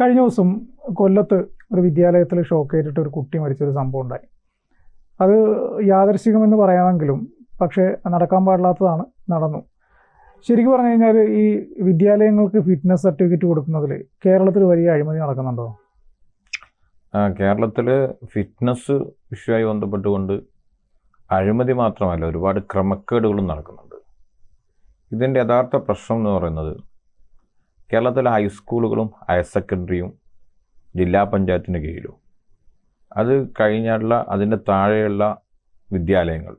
കഴിഞ്ഞ ദിവസം കൊല്ലത്ത് ഒരു വിദ്യാലയത്തിൽ ഷോക്ക് ഏറ്റിട്ട് ഒരു കുട്ടി മരിച്ചൊരു സംഭവം ഉണ്ടായി. അത് യാദർശികമെന്ന് പറയാമെങ്കിലും പക്ഷേ നടക്കാൻ പാടില്ലാത്തതാണ് നടന്നു. ശരിക്കും പറഞ്ഞു കഴിഞ്ഞാൽ ഈ വിദ്യാലയങ്ങൾക്ക് ഫിറ്റ്നസ് സർട്ടിഫിക്കറ്റ് കൊടുക്കുന്നതിൽ കേരളത്തിൽ വലിയ അഴിമതി നടക്കുന്നുണ്ടോ? കേരളത്തിൽ ഫിറ്റ്നസ് വിഷയമായി ബന്ധപ്പെട്ടുകൊണ്ട് അഴിമതി മാത്രമല്ല ഒരുപാട് ക്രമക്കേടുകളും നടക്കുന്നുണ്ട്. ഇതിന്റെ യഥാർത്ഥ പ്രശ്നം എന്ന് പറയുന്നത് കേരളത്തിലെ ഹൈസ്കൂളുകളും ഹയർ സെക്കൻഡറിയും ജില്ലാ പഞ്ചായത്തിന്റെ കീഴിലും. അത് കഴിഞ്ഞുള്ള അതിന്റെ താഴെയുള്ള വിദ്യാലയങ്ങൾ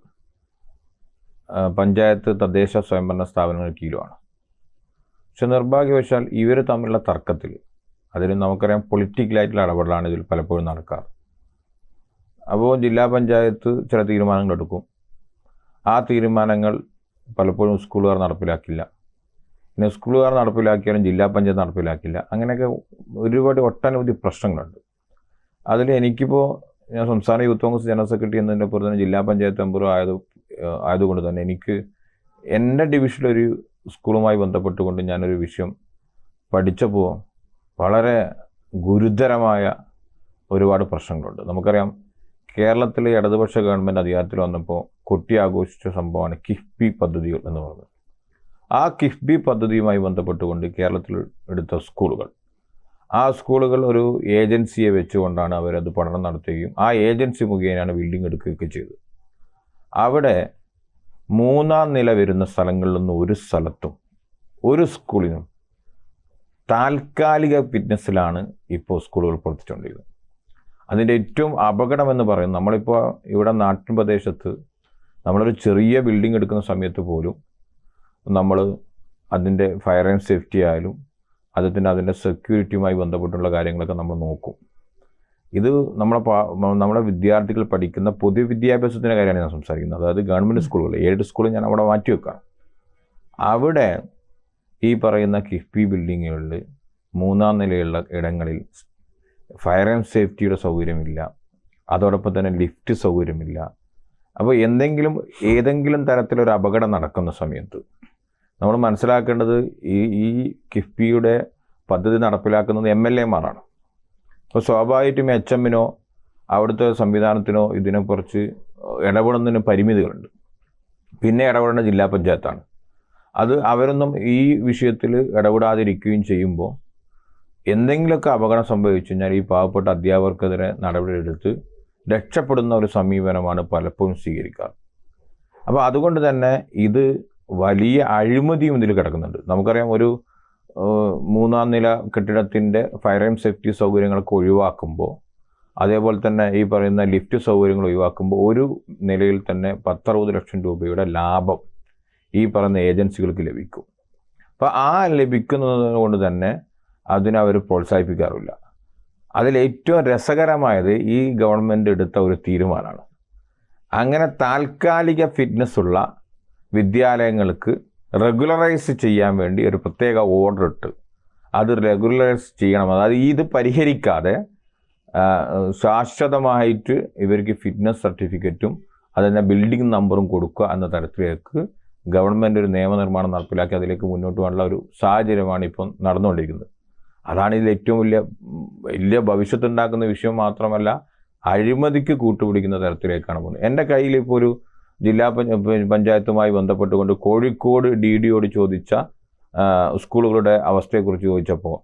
പഞ്ചായത്ത് തദ്ദേശ സ്വയംഭരണ സ്ഥാപനങ്ങൾ കീഴിലുമാണ്. പക്ഷെ നിർഭാഗ്യവശാൽ ഇവർ തമ്മിലുള്ള തർക്കത്തിൽ അതിൽ നമുക്കറിയാം പൊളിറ്റിക്കലായിട്ടുള്ള ഇടപെടലാണ് ഇതിൽ പലപ്പോഴും നടക്കാറ്. അപ്പോൾ ജില്ലാ പഞ്ചായത്ത് ചില തീരുമാനങ്ങൾ എടുക്കും. ആ തീരുമാനങ്ങൾ പലപ്പോഴും സ്കൂളുകാർ നടപ്പിലാക്കില്ല. പിന്നെ സ്കൂളുകാർ നടപ്പിലാക്കിയാലും ജില്ലാ പഞ്ചായത്ത് നടപ്പിലാക്കില്ല അങ്ങനെയൊക്കെ ഒരുപാട് ഒട്ടനവധി പ്രശ്നങ്ങളുണ്ട്. അതിൽ എനിക്കിപ്പോൾ ഞാൻ സംസ്ഥാന യൂത്ത് കോൺഗ്രസ് ജനറൽ സെക്രട്ടറി എന്നതിന്റെ പുറത്ത് തന്നെ ജില്ലാ പഞ്ചായത്ത് മെമ്പറും ആയത് ആയതുകൊണ്ട് തന്നെ എനിക്ക് എന്റെ ഡിവിഷനിലൊരു സ്കൂളുമായി ബന്ധപ്പെട്ടുകൊണ്ട് ഞാനൊരു വിഷയം പഠിച്ചപ്പോൾ വളരെ ഗുരുതരമായ ഒരുപാട് പ്രശ്നങ്ങളുണ്ട്. നമുക്കറിയാം കേരളത്തിലെ ഇടതുപക്ഷ ഗവൺമെന്റ് അധികാരത്തിൽ വന്നപ്പോൾ കൊട്ടി ആഘോഷിച്ച സംഭവമാണ് കിഫ്ബി പദ്ധതികൾ എന്ന് പറയുന്നത്. ആ കിഫ്ബി പദ്ധതിയുമായി ബന്ധപ്പെട്ടുകൊണ്ട് കേരളത്തിൽ എടുത്ത സ്കൂളുകൾ. ആ സ്കൂളുകൾ ഒരു ഏജൻസിയെ വെച്ചുകൊണ്ടാണ് അവരത് പഠനം നടത്തുകയും ആ ഏജൻസി മുഖേനയാണ് ബിൽഡിംഗ് എടുക്കുകയൊക്കെ ചെയ്തത്. അവിടെ മൂന്നാം നില വരുന്ന സ്ഥലങ്ങളിലൊന്നും ഒരു സ്ഥലത്തും ഒരു സ്കൂളിനും താൽക്കാലിക ഫിറ്റ്നസ്സിലാണ് ഇപ്പോൾ സ്കൂളുകൾ പ്രവർത്തിച്ചുകൊണ്ടിരിക്കുന്നത്. അതിന്റെ ഏറ്റവും അപകടമെന്ന് പറയുന്നത് നമ്മളിപ്പോൾ ഇവിടെ നാട്ടിൻ പ്രദേശത്ത് നമ്മളൊരു ചെറിയ ബിൽഡിംഗ് എടുക്കുന്ന സമയത്ത് പോലും നമ്മൾ അതിന്റെ ഫയർ ആൻഡ് സേഫ്റ്റി ആയാലും അതിന്റെ അതിന്റെ സെക്യൂരിറ്റിയുമായി ബന്ധപ്പെട്ടുള്ള കാര്യങ്ങളൊക്കെ നമ്മൾ നോക്കും. ഇത് നമ്മളെ നമ്മുടെ വിദ്യാർത്ഥികൾ പഠിക്കുന്ന പൊതുവിദ്യാഭ്യാസത്തിന്റെ കാര്യമാണ് ഞാൻ സംസാരിക്കുന്നത്. അതായത് ഗവൺമെന്റ് സ്കൂളുകൾ ഏഴ് സ്കൂൾ ഞാൻ അവിടെ മാറ്റി വെക്കാം അവിടെ ഈ പറയുന്ന കിഫ്ബി ബിൽഡിങ്ങുകളിൽ മൂന്നാം നിലയുള്ള ഇടങ്ങളിൽ ഫയർ ആൻഡ് സേഫ്റ്റിയുടെ സൗകര്യമില്ല. അതോടൊപ്പം തന്നെ ലിഫ്റ്റ് സൗകര്യമില്ല. അപ്പോൾ എന്തെങ്കിലും ഏതെങ്കിലും തരത്തിലൊരു അപകടം നടക്കുന്ന സമയത്ത് നമ്മൾ മനസ്സിലാക്കേണ്ടത് ഈ ഈ കിഫ്ബിയുടെ പദ്ധതി നടപ്പിലാക്കുന്നത് എം എൽ എമാരാണ്. അപ്പോൾ സ്വാഭാവികമായിട്ടും എച്ച് എമ്മിനോ അവിടുത്തെ സംവിധാനത്തിനോ ഇതിനെക്കുറിച്ച് ഇടപെടുന്നതിന് പരിമിതികളുണ്ട്. പിന്നെ ഇടപെടേണ്ട ജില്ലാ പഞ്ചായത്താണ്. അത് അവരൊന്നും ഈ വിഷയത്തിൽ ഇടപെടാതിരിക്കുകയും ചെയ്യുമ്പോൾ എന്തെങ്കിലുമൊക്കെ അപകടം സംഭവിച്ചു കഴിഞ്ഞാൽ ഈ പാവപ്പെട്ട അധ്യാപകർക്കെതിരെ നടപടിയെടുത്ത് രക്ഷപ്പെടുന്ന ഒരു സമീപനമാണ് പലപ്പോഴും സ്വീകരിക്കാറ്. അപ്പോൾ അതുകൊണ്ട് തന്നെ ഇത് വലിയ അഴിമതിയും ഇതിൽ കിടക്കുന്നുണ്ട്. നമുക്കറിയാം ഒരു മൂന്നാം നില കെട്ടിടത്തിന്റെ ഫയർ ആൻഡ് സേഫ്റ്റി സൗകര്യങ്ങളൊക്കെ ഒഴിവാക്കുമ്പോൾ അതേപോലെ തന്നെ ഈ പറയുന്ന ലിഫ്റ്റ് സൗകര്യങ്ങൾ ഒഴിവാക്കുമ്പോൾ ഒരു നിലയിൽ തന്നെ പത്തറുപത് ലക്ഷം രൂപയുടെ ലാഭം ഈ പറയുന്ന ഏജൻസികൾക്ക് ലഭിക്കും. അപ്പോൾ ആ ലഭിക്കുന്നത് കൊണ്ട് തന്നെ അതിനവർ പ്രോത്സാഹിപ്പിക്കാറില്ല. അതിൽ ഏറ്റവും രസകരമായത് ഈ ഗവൺമെന്റ് എടുത്ത ഒരു തീരുമാനമാണ്. അങ്ങനെ താൽക്കാലിക ഫിറ്റ്നസ് ഉള്ള വിദ്യാലയങ്ങൾക്ക് റെഗുലറൈസ് ചെയ്യാൻ വേണ്ടി ഒരു പ്രത്യേക ഓർഡർ ഇട്ട്. അത് റെഗുലറൈസ് ചെയ്യണം. അതായത് ഇത് പരിഹരിക്കാതെ ശാശ്വതമായിട്ട് ഇവർക്ക് ഫിറ്റ്നസ് സർട്ടിഫിക്കറ്റും അതിന്റെ ബിൽഡിംഗ് നമ്പറും കൊടുക്കുക എന്ന തരത്തിലേക്ക് ഗവൺമെന്റ് ഒരു നിയമനിർമ്മാണം നടപ്പിലാക്കി അതിലേക്ക് മുന്നോട്ട് പോകാനുള്ള ഒരു സാഹചര്യമാണ് ഇപ്പം നടന്നുകൊണ്ടിരിക്കുന്നത്. അതാണ് ഇതിൽ ഏറ്റവും വലിയ വലിയ ഭവിഷ്യത്തുണ്ടാക്കുന്ന വിഷയം മാത്രമല്ല അഴിമതിക്ക് കൂട്ടുപിടിക്കുന്ന തരത്തിലേക്കാണ് പോകുന്നത്. എന്റെ കയ്യിൽ ഇപ്പോൾ ഒരു ജില്ലാ പഞ്ചായത്തുമായി ബന്ധപ്പെട്ടുകൊണ്ട് കോഴിക്കോട് ഡി ഡിയോട് ചോദിച്ച സ്കൂളുകളുടെ അവസ്ഥയെക്കുറിച്ച് ചോദിച്ചപ്പോൾ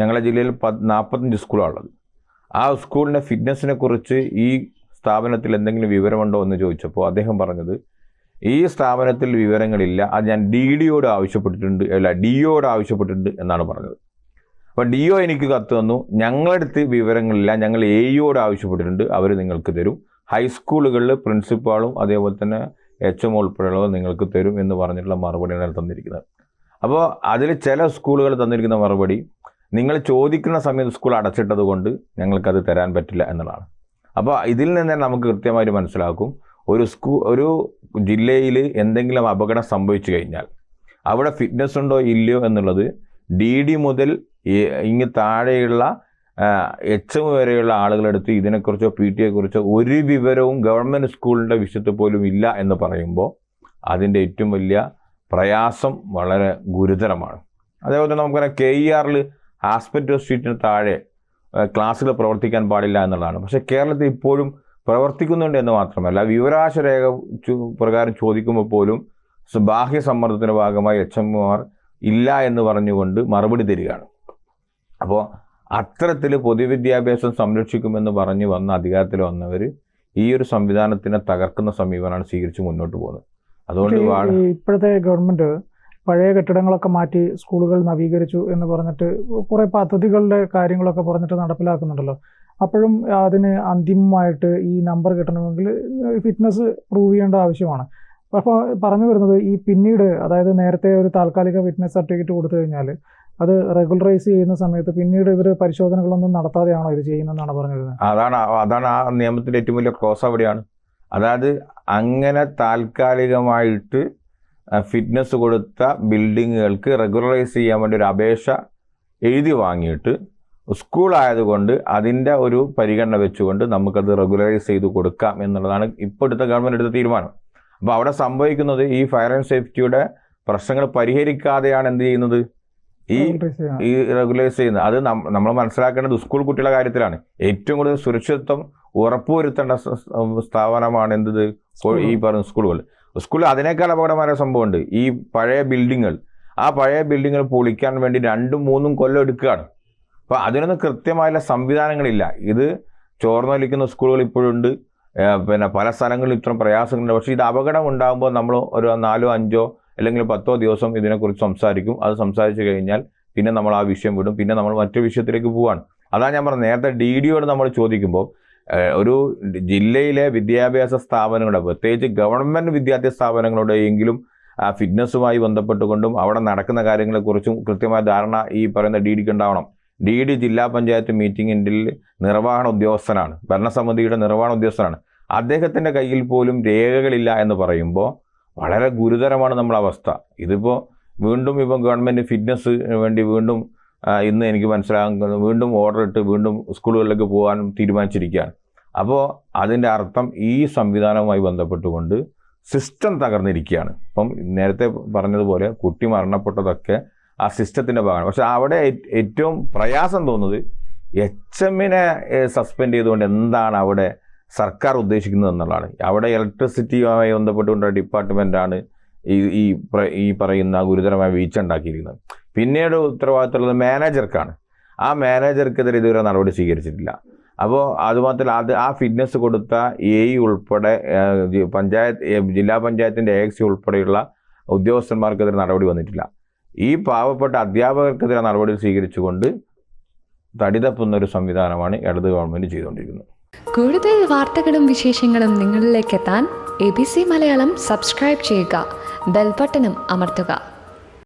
ഞങ്ങളുടെ ജില്ലയിൽ പത് നാൽപ്പത്തഞ്ച് സ്കൂളാണുള്ളത്. ആ സ്കൂളിന്റെ ഫിറ്റ്നസിനെ കുറിച്ച് ഈ സ്ഥാപനത്തിൽ എന്തെങ്കിലും വിവരമുണ്ടോ എന്ന് ചോദിച്ചപ്പോൾ അദ്ദേഹം പറഞ്ഞത് ഈ സ്ഥാപനത്തിൽ വിവരങ്ങളില്ല അത് ഞാൻ ഡി ഡിയോട് ആവശ്യപ്പെട്ടിട്ടുണ്ട് അല്ല ഡി ഒയോട് ആവശ്യപ്പെട്ടിട്ടുണ്ട് എന്നാണ് പറഞ്ഞത്. അപ്പോൾ ഒ എനിക്ക് കത്ത് തന്നു ഞങ്ങളടുത്ത് വിവരങ്ങളില്ല ഞങ്ങൾ എ ഇയോട് ആവശ്യപ്പെട്ടിട്ടുണ്ട് അവർ നിങ്ങൾക്ക് തരും. ഹൈസ്കൂളുകളിൽ പ്രിൻസിപ്പാളും അതേപോലെ തന്നെ എച്ച് എം ഉൾപ്പെടെയുള്ളവർ നിങ്ങൾക്ക് തരും എന്ന് പറഞ്ഞിട്ടുള്ള മറുപടിയാണ് തന്നിരിക്കുന്നത്. അപ്പോൾ അതിൽ ചില സ്കൂളുകൾ തന്നിരിക്കുന്ന മറുപടി നിങ്ങൾ ചോദിക്കുന്ന സമയത്ത് സ്കൂൾ അടച്ചിട്ടത് കൊണ്ട് ഞങ്ങൾക്കത് തരാൻ പറ്റില്ല എന്നുള്ളതാണ്. അപ്പോൾ ഇതിൽ നിന്ന് തന്നെ നമുക്ക് കൃത്യമായിട്ട് മനസ്സിലാക്കും ഒരു സ്കൂ ഒരു ജില്ലയിൽ എന്തെങ്കിലും അപകടം സംഭവിച്ചു കഴിഞ്ഞാൽ അവിടെ ഫിറ്റ്നസ് ഉണ്ടോ ഇല്ലയോ എന്നുള്ളത് ഡി ഡി മുതൽ ഇങ്ങ് താഴെയുള്ള എച്ച് എം വരെയുള്ള ആളുകളെടുത്ത് ഇതിനെക്കുറിച്ചോ പി ടി എക്കുറിച്ചോ ഒരു വിവരവും ഗവൺമെന്റ് സ്കൂളിന്റെ വിഷയത്തിൽ പോലും ഇല്ല എന്ന് പറയുമ്പോൾ അതിന്റെ ഏറ്റവും വലിയ പ്രയാസം വളരെ ഗുരുതരമാണ്. അതേപോലെ തന്നെ നമുക്കറിയാം കെ ഇ ആറിൽ ആസ്പെക്ട് സ്ട്രീറ്റിന് താഴെ ക്ലാസ്സുകൾ പ്രവർത്തിക്കാൻ പാടില്ല എന്നുള്ളതാണ്. പക്ഷേ കേരളത്തിൽ ഇപ്പോഴും പ്രവർത്തിക്കുന്നുണ്ട് എന്ന് മാത്രമല്ല വിവരാശ രേഖ പ്രകാരം ചോദിക്കുമ്പോൾ പോലും ബാഹ്യ സമ്മർദ്ദത്തിന്റെ ഭാഗമായി എച്ച് എംമാർ ഇല്ല എന്ന് പറഞ്ഞുകൊണ്ട് മറുപടി തരികയാണ്. അപ്പോൾ അത്തരത്തിൽ പൊതുവിദ്യാഭ്യാസം സംരക്ഷിക്കുമെന്ന് പറഞ്ഞു വന്ന അധികാരത്തിൽ വന്നവർ ഈ ഒരു സംവിധാനത്തിനെ തകർക്കുന്ന സമീപനമാണ് സ്വീകരിച്ച് മുന്നോട്ട് പോകുന്നത്. അതുകൊണ്ട് ഇപ്പോഴത്തെ ഗവൺമെന്റ് പഴയ കെട്ടിടങ്ങളൊക്കെ മാറ്റി സ്കൂളുകൾ നവീകരിച്ചു എന്ന് പറഞ്ഞിട്ട് കുറെ പദ്ധതികളുടെ കാര്യങ്ങളൊക്കെ പറഞ്ഞിട്ട് നടപ്പിലാക്കുന്നുണ്ടല്ലോ. അപ്പോഴും അതിന് അന്തിമമായിട്ട് ഈ നമ്പർ കിട്ടണമെങ്കിൽ ഫിറ്റ്നസ് പ്രൂവ് ചെയ്യേണ്ട ആവശ്യമാണ്. അപ്പോൾ പറഞ്ഞു വരുന്നത് ഈ പിന്നീട് അതായത് നേരത്തെ ഒരു താൽക്കാലിക ഫിറ്റ്നസ് സർട്ടിഫിക്കറ്റ് കൊടുത്തു കഴിഞ്ഞാൽ അത് റെഗുലറൈസ് ചെയ്യുന്ന സമയത്ത് പിന്നീട് ഇവർ പരിശോധനകളൊന്നും നടത്താതെയാണോ ഇത് ചെയ്യുന്നതെന്നാണ് പറഞ്ഞത് വരുന്നത് അതാണ് അതാണ് ആ നിയമത്തിന്റെ ഏറ്റവും വലിയ ക്ലോസ് അവിടെയാണ്. അതായത് അങ്ങനെ താൽക്കാലികമായിട്ട് ഫിറ്റ്നസ് കൊടുത്ത ബിൽഡിങ്ങുകൾക്ക് റെഗുലറൈസ് ചെയ്യാൻ വേണ്ടി ഒരു അപേക്ഷ എഴുതി വാങ്ങിയിട്ട് സ്കൂൾ ആയതുകൊണ്ട് അതിന്റെ ഒരു പരിഗണന വെച്ചുകൊണ്ട് നമുക്കത് റെഗുലറൈസ് ചെയ്ത് കൊടുക്കാം എന്നുള്ളതാണ് ഇപ്പോഴത്തെ ഗവൺമെന്റ് എടുത്ത തീരുമാനം. അപ്പോൾ അവിടെ സംഭവിക്കുന്നത് ഈ ഫയർ ആൻഡ് സേഫ്റ്റിയുടെ പ്രശ്നങ്ങൾ പരിഹരിക്കാതെയാണ് എന്ത് ചെയ്യുന്നത്? ഈ ഈ റെഗുലൈസ് ചെയ്യുന്നത്. അത് നമ്മൾ മനസ്സിലാക്കേണ്ടത് സ്കൂൾ കുട്ടികളുടെ കാര്യത്തിലാണ്. ഏറ്റവും കൂടുതൽ സുരക്ഷിതത്വം ഉറപ്പുവരുത്തേണ്ട സ്ഥാപനമാണ് എന്ത് ഈ പറഞ്ഞ സ്കൂളുകൾ സ്കൂളിൽ അതിനേക്കാൾ അപകടമായ സംഭവമുണ്ട്. ഈ പഴയ ബിൽഡിങ്ങൾ ആ പഴയ ബിൽഡിങ്ങൾ പൊളിക്കാൻ വേണ്ടി രണ്ടും മൂന്നും കൊല്ലം എടുക്കുകയാണ്. അപ്പോൾ അതിനൊന്നും കൃത്യമായുള്ള സംവിധാനങ്ങളില്ല. ഇത് ചോർന്നൊലിക്കുന്ന സ്കൂളുകൾ ഇപ്പോഴുണ്ട് പിന്നെ പല സ്ഥലങ്ങളിലും ഇത്തരം പ്രയാസങ്ങളുണ്ട്. പക്ഷേ ഇത് അപകടം ഉണ്ടാകുമ്പോൾ നമ്മൾ ഒരു നാലോ അഞ്ചോ അല്ലെങ്കിൽ പത്തോ ദിവസം ഇതിനെക്കുറിച്ച് സംസാരിക്കും. അത് സംസാരിച്ചു കഴിഞ്ഞാൽ പിന്നെ നമ്മൾ ആ വിഷയം വിടും. പിന്നെ നമ്മൾ മറ്റു വിഷയത്തിലേക്ക് പോവാണ്. അതാണ് ഞാൻ പറഞ്ഞത്. നേരത്തെ ഡി ഡിയോട് നമ്മൾ ചോദിക്കുമ്പോൾ ഒരു ജില്ലയിലെ വിദ്യാഭ്യാസ സ്ഥാപനങ്ങളുടെ പ്രത്യേകിച്ച് ഗവൺമെന്റ് വിദ്യാഭ്യാസ സ്ഥാപനങ്ങളുടെയെങ്കിലും ഫിറ്റ്നസ്സുമായി ബന്ധപ്പെട്ടുകൊണ്ടും അവിടെ നടക്കുന്ന കാര്യങ്ങളെക്കുറിച്ചും കൃത്യമായ ധാരണ ഈ പറയുന്ന ഡി ഡിക്ക് ഉണ്ടാവണം. ഡി ഡി ജില്ലാ പഞ്ചായത്ത് മീറ്റിംഗിന്റെ നിർവഹണ ഉദ്യോഗസ്ഥനാണ്. ഭരണസമിതിയുടെ നിർവഹണ ഉദ്യോഗസ്ഥനാണ്. അദ്ദേഹത്തിന്റെ കയ്യിൽ പോലും രേഖകളില്ല എന്ന് പറയുമ്പോൾ വളരെ ഗുരുതരമാണ് നമ്മുടെ അവസ്ഥ. ഇതിപ്പോൾ വീണ്ടും ഇപ്പം ഗവൺമെന്റ് ഫിറ്റ്നസ് വേണ്ടി വീണ്ടും ഇന്ന് എനിക്ക് മനസ്സിലാകുന്നത് വീണ്ടും ഓർഡർ ഇട്ട് വീണ്ടും സ്കൂളുകളിലേക്ക് പോകാനും തീരുമാനിച്ചിരിക്കുകയാണ്. അപ്പോൾ അതിന്റെ അർത്ഥം ഈ സംവിധാനവുമായി ബന്ധപ്പെട്ടുകൊണ്ട് സിസ്റ്റം തകർന്നിരിക്കുകയാണ്. അപ്പം നേരത്തെ പറഞ്ഞതുപോലെ കുട്ടി മരണപ്പെട്ടതൊക്കെ ആ സിസ്റ്റത്തിന്റെ ഭാഗമാണ്. പക്ഷെ അവിടെ ഏറ്റവും പ്രയാസം തോന്നുന്നത് എച്ച് എമ്മിനെ സസ്പെൻഡ് ചെയ്തുകൊണ്ട് എന്താണ് അവിടെ സർക്കാർ ഉദ്ദേശിക്കുന്നത് എന്നുള്ളതാണ്. അവിടെ ഇലക്ട്രിസിറ്റിയുമായി ബന്ധപ്പെട്ടുകൊണ്ടുള്ള ഡിപ്പാർട്ട്മെന്റാണ് ഈ ഈ ഈ പറയുന്ന ഗുരുതരമായ വീഴ്ച ഉണ്ടാക്കിയിരിക്കുന്നത്. പിന്നീട് ഉത്തരവാദിത്തമുള്ളത് മാനേജർക്കാണ്. ആ മാനേജർക്കെതിരെ ഇതുവരെ നടപടി സ്വീകരിച്ചിട്ടില്ല. അപ്പോൾ അതുമാത്രമല്ല അത് ആ ഫിറ്റ്നസ് കൊടുത്ത എ ഉൾപ്പെടെ പഞ്ചായത്ത് ജില്ലാ പഞ്ചായത്തിന്റെ എ എക്സി ഉൾപ്പെടെയുള്ള ഉദ്യോഗസ്ഥന്മാർക്കെതിരെ നടപടി വന്നിട്ടില്ല. ഈ പാവപ്പെട്ട അധ്യാപകർക്കെതിരെ നടപടി സ്വീകരിച്ചുകൊണ്ട് തടിതപ്പുന്ന ഒരു സംവിധാനമാണ് ഇടത് ഗവൺമെന്റ് ചെയ്തുകൊണ്ടിരിക്കുന്നത്. കൂടുതൽ വാർത്തകളും വിശേഷങ്ങളും നിങ്ങളിലേക്ക് എത്താൻ A B C Malayalam subscribe ചെയ്യുക. ബെൽബട്ടനും അമർത്തുക.